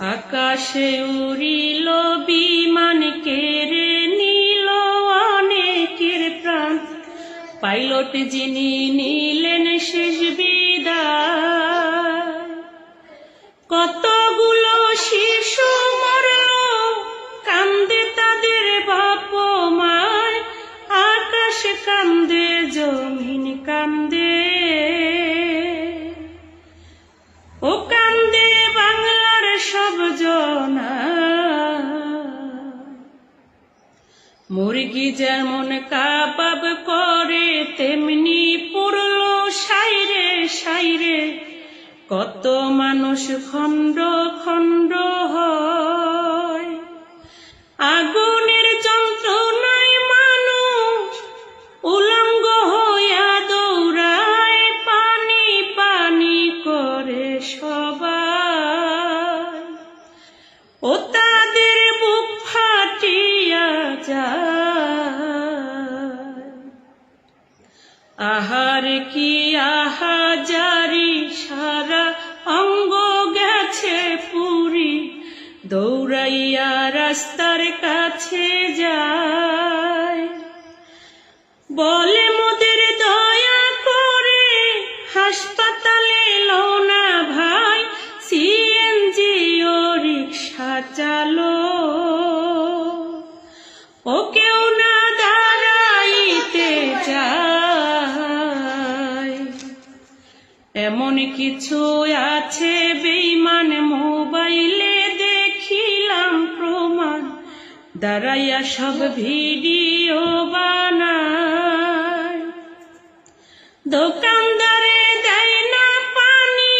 আকাশে উড়িল বিমান, কেড়ে নিল অনেকের প্রাণ। পাইলট যিনি নিলেন শেষ বিদায়। কতগুলো শিশু মরল, কান্দে তাদের বাপ মায়। আকাশ কান্দে, জমিন কান্দে। ও সব জনা। মুরগি যেমন কাবাব করে, তেমনি পুরলো সাইরে সাইরে। কত মানুষ খণ্ড খণ্ড হয় আহার কি আহাজারি? সারা অঙ্গ গেছে পুরি। দৌড়াইয়া রাস্তার কাছে যায়। বলে মোদের দয়া করে, হাসপাতালে লো না ভাই, সিএনজি ও রিক্সা চালো। ও এমন কিছু আছে? বেইমান মোবাইলে দেখিলাম প্রমাণ। দাঁড়াইয়া সব ভিডিও বানায় দোকানদারে দেয় না পানি,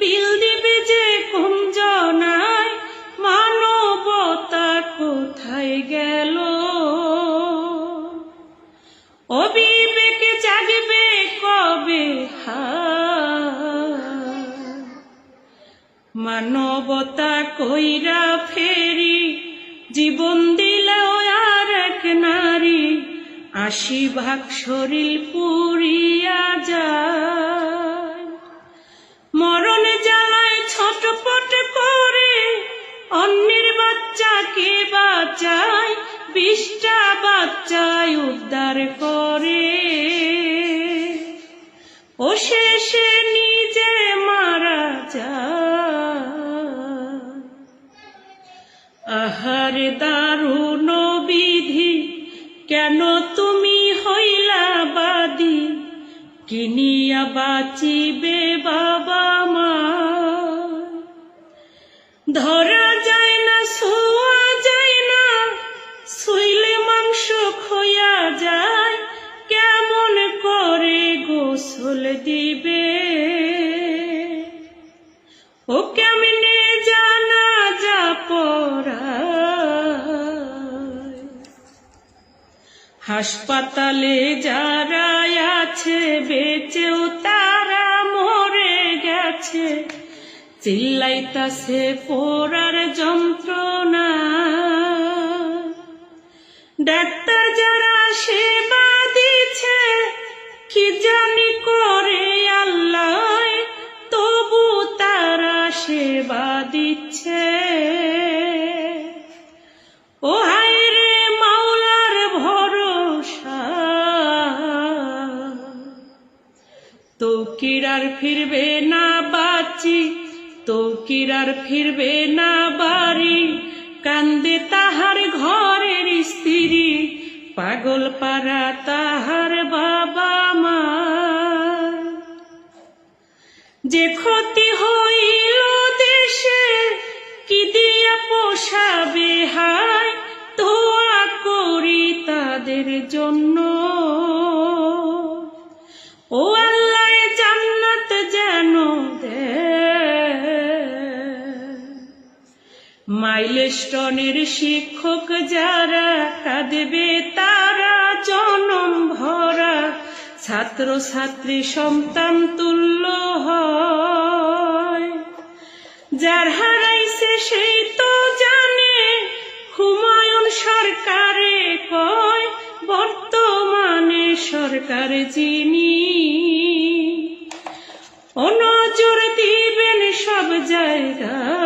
বিল দিবে যে কম জনায়। মানবতা কোথায় গেল? অবিবেক জাগবে কবে হায় মানবতা কইরা ফেরি, জীবন দিল আর এক নারী, আশি ভাগ শরীর পুরিয়া যায়। মরণ জ্বালায় ছটপট করে, অন্যের বাচ্চাকে বাঁচায়, বিশটা বাচ্চায় উদ্ধার করে। ও শেষে কেন তুমি হইলা বাদী? কিনিয়া বাঁচিবে বাবা মা? ধরা যায় না, শোয়া যায় না, শুইলে মাংস খোয়া যায়। কেমন করে গোসল দিবে? ও কেমনে হাসপাতালে যারা আছে, বেঁচেও তারা মরে গেছে। চিল্লাইতাছে পোড়ার যন্ত্রণা। ডাক্তার যারা সেবা দিচ্ছে কি জানি করে আল্লাহ, তবু তারা সেবা দিচ্ছে। ফিরবে না বাঁচি তো কিরার ফিরবে না বাড়ি। কান্দে তাহার ঘরের স্ত্রী, পাগল পারা তাহার বাবা মা। যে ক্ষতি হইল দেশে, কি দিয়া পোষাবে হায়, দোয়া করি তাদের জন্য। মাইলস্টনের শিক্ষক যারা কাঁদবে তারা জনম ভরা। ছাত্র ছাত্রী সন্তান তুল্য হয়। যার হারাইছে সেই তো জানে, হুমায়ুন সরকারে কয়, বর্তমানে সরকার যিনি। ও নজর দিবেন সব জায়গা